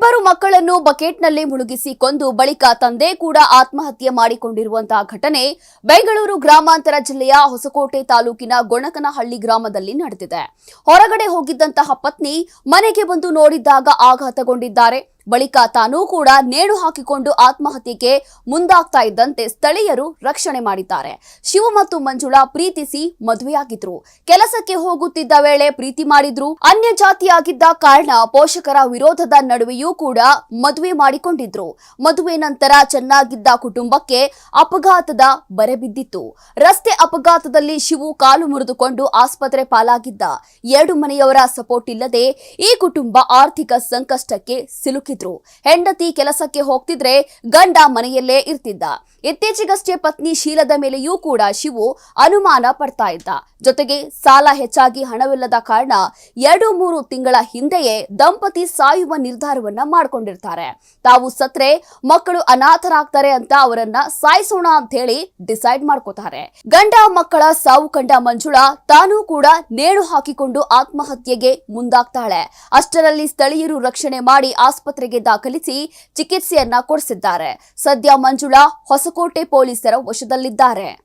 ಇಬ್ಬರು ಮಕ್ಕಳನ್ನು ಬಕೆಟ್ನಲ್ಲಿ ಮುಳುಗಿಸಿ ಕೊಂದು ಬಳಿಕ ತಂದೆ ಕೂಡ ಆತ್ಮಹತ್ಯೆ ಮಾಡಿಕೊಂಡಿರುವಂತಹ ಘಟನೆ ಬೆಂಗಳೂರು ಗ್ರಾಮಾಂತರ ಜಿಲ್ಲೆಯ ಹೊಸಕೋಟೆ ತಾಲೂಕಿನ ಗೊಣಕನಹಳ್ಳಿ ಗ್ರಾಮದಲ್ಲಿ ನಡೆದಿದೆ. ಹೊರಗಡೆ ಹೋಗಿದ್ದಂತಹ ಪತ್ನಿ ಮನೆಗೆ ಬಂದು ನೋಡಿದ್ದಾಗ ಆಘಾತಗೊಂಡಿದ್ದಾರೆ. ಬಳಿಕ ತಾನೂ ಕೂಡ ನೇಣು ಹಾಕಿಕೊಂಡು ಆತ್ಮಹತ್ಯೆಗೆ ಮುಂದಾಗ್ತಾ ಇದ್ದಂತೆ ಸ್ಥಳೀಯರು ರಕ್ಷಣೆ ಮಾಡಿದ್ದಾರೆ. ಶಿವ ಮತ್ತು ಮಂಜುಳಾ ಪ್ರೀತಿಸಿ ಮದುವೆಯಾಗಿದ್ರು. ಕೆಲಸಕ್ಕೆ ಹೋಗುತ್ತಿದ್ದ ವೇಳೆ ಪ್ರೀತಿ ಮಾಡಿದ್ರು. ಅನ್ಯ ಜಾತಿಯಾಗಿದ್ದ ಕಾರಣ ಪೋಷಕರ ವಿರೋಧದ ನಡುವೆಯೂ ಕೂಡ ಮದುವೆ ಮಾಡಿಕೊಂಡಿದ್ರು. ಮದುವೆ ನಂತರ ಚೆನ್ನಾಗಿದ್ದ ಕುಟುಂಬಕ್ಕೆ ಅಪಘಾತದ ಬರೆ ಬಿದ್ದಿತ್ತು. ರಸ್ತೆ ಅಪಘಾತದಲ್ಲಿ ಶಿವು ಕಾಲು ಮುರಿದುಕೊಂಡು ಆಸ್ಪತ್ರೆ ಪಾಲಾಗಿದ್ದ. ಎರಡು ಮನೆಯವರ ಸಪೋರ್ಟ್ ಇಲ್ಲದೆ ಈ ಕುಟುಂಬ ಆರ್ಥಿಕ ಸಂಕಷ್ಟಕ್ಕೆ ಸಿಲುಕಿದ್ರು ಹೆಂಡತಿ ಕೆಲಸಕ್ಕೆ ಹೋಗ್ತಿದ್ರೆ ಗಂಡ ಮನೆಯಲ್ಲೇ ಇರ್ತಿದ್ದ. ಇತ್ತೀಚೆಗಷ್ಟೇ ಪತ್ನಿ ಶೀಲದ ಮೇಲೆಯೂ ಕೂಡ ಶಿವು ಅನುಮಾನ ಪಡ್ತಾ ಇದ್ದ. ಜೊತೆಗೆ ಸಾಲ ಹೆಚ್ಚಾಗಿ ಹಣವಿಲ್ಲದ ಕಾರಣ ಎರಡು ಮೂರು ತಿಂಗಳ ಹಿಂದೆಯೇ ದಂಪತಿ ಸಾಯುವ ನಿರ್ಧಾರವನ್ನ ಮಾಡ್ಕೊಂಡಿರ್ತಾರೆ. ತಾವು ಸತ್ರೆ, ಮಕ್ಕಳು ಅನಾಥರಾಗ್ತಾರೆ ಅಂತ ಅವರನ್ನ ಸಾಯಿಸೋಣ ಅಂತ ಹೇಳಿ ಡಿಸೈಡ್ ಮಾಡ್ಕೋತಾರೆ. ಗಂಡ ಮಕ್ಕಳ ಸಾವು ಕಂಡ ಮಂಜುಳಾ ತಾನೂ ಕೂಡ ನೇಣು ಹಾಕಿಕೊಂಡು ಆತ್ಮಹತ್ಯೆಗೆ ಮುಂದಾಗ್ತಾಳೆ. ಅಷ್ಟರಲ್ಲಿ ಸ್ಥಳೀಯರು ರಕ್ಷಣೆ ಮಾಡಿ ಆಸ್ಪತ್ರೆಗೆ ದಾಖಲಿಸಿ ಚಿಕಿತ್ಸೆಯನ್ನ ಕೊಡಿಸಿದ್ದಾರೆ. ಸದ್ಯ ಮಂಜುಳಾ ಹೊಸಕೋಟೆ ಪೊಲೀಸರ ವಶದಲ್ಲಿದ್ದಾರೆ.